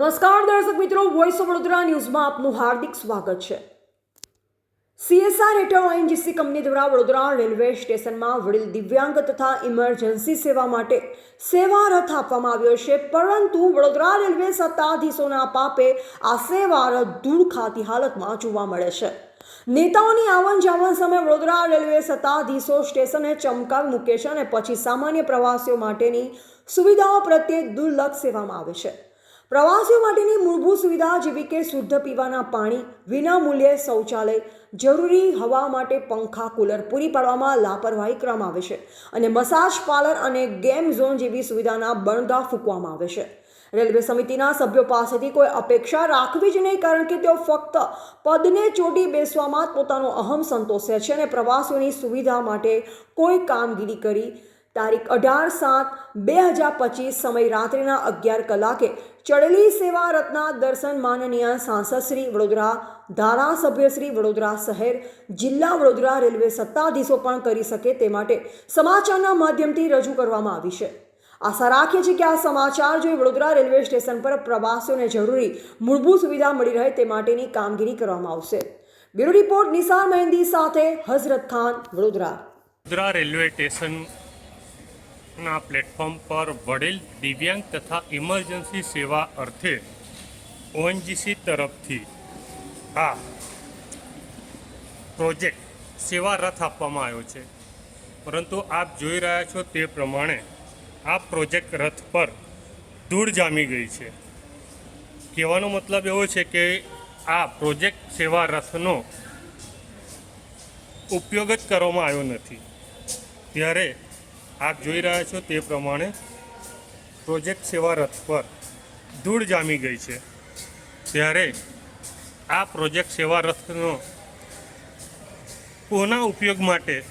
નમસ્કાર દર્શક મિત્રો વોઇસ ઓફ વડોદરા ન્યૂઝમાં આપનું હાર્દિક સ્વાગત છે. સીએસઆર હેઠળ ઓએનજીસી કંપની દ્વારા વડોદરા રેલવે સ્ટેશનમાં વડીલ દિવ્યાંગ તથા ઇમરજન્સી સેવા માટે સેવા રથ આપવામાં આવ્યો છે, પરંતુ વડોદરા રેલવે સત્તાધીશોના પાપે આ સેવા રથ ધૂળ ખાતી હાલતમાં જોવા મળે છે. નેતાઓની આવન જાવન સમયે વડોદરા રેલવે સત્તાધીશો સ્ટેશને ચમકાવી મૂકે છે અને પછી સામાન્ય પ્રવાસીઓ માટેની સુવિધાઓ પ્રત્યે દુર્લક્ષ સેવામાં આવે છે. પ્રવાસીઓ માટેની મૂળભૂત સુવિધા જેવી કે શુદ્ધ પીવાના પાણી વિના મૂલ્યે શૌચાલય, જરૂરી હવા માટે પંખા, કુલર પૂરી પાડવામાં લાપરવાહી કરવામાં આવે છે અને મસાજ પાર્લર અને ગેમ ઝોન જેવી સુવિધાના બણદા ફૂંકવામાં આવે છે. રેલવે સમિતિના સભ્યો પાસેથી કોઈ અપેક્ષા રાખવી જ નહીં કારણ કે તેઓ ફક્ત પદને ચોટી બેસવામાં જ પોતાનો અહમ સંતોષે છે અને પ્રવાસીઓની સુવિધા માટે કોઈ કામગીરી કરી તારીખ અઢાર સાત બે હજાર પચીસ સમય રાત્રિના અગિયાર કલાકે ચડેલી સેવા રત્ના દર્શન માનનીય સાંસદ શ્રી વડોદરા, ધારાસભ્ય શ્રી વડોદરા શહેર, જિલ્લા વડોદરા રેલવે સત્તાધીશો પણ કરી શકે તે માટે સમાચારના માધ્યમથી રજૂ કરવામાં આવી છે. આશા રાખીએ છીએ કે આ સમાચાર જોઈ વડોદરા રેલવે સ્ટેશન પર પ્રવાસીઓને જરૂરી મૂળભૂત સુવિધા મળી રહે તે માટેની કામગીરી કરવામાં આવશે. બ્યુરો રિપોર્ટ નિસાર મહેંદી સાથે હઝરત ખાન, વડોદરા. વડોદરા રેલવે સ્ટેશનના પ્લેટફોર્મ પર વડેલ દિવ્યાંગ તથા ઇમરજન્સી સેવા અર્થે ઓએનજીસી તરફથી આ પ્રોજેક્ટ સેવા રથ આપવામાં આવ્યો છે. પરંતુ આપ જોઈ રહ્યા છો તે પ્રમાણે આ પ્રોજેક્ટ રથ પર ધૂળ જામી ગઈ છે. કહેવાનો મતલબ એવો છે કે આ પ્રોજેક્ટ સેવા રથનો ઉપયોગ જ કરવામાં આવ્યો નથી. ત્યારે આપ જોઈ રહ્યા છો તે પ્રમાણે પ્રોજેક્ટ સેવા રથ પર ધૂળ જામી ગઈ છે. ત્યારે આ પ્રોજેક્ટ સેવા રથનો પુનઃ ઉપયોગ માટે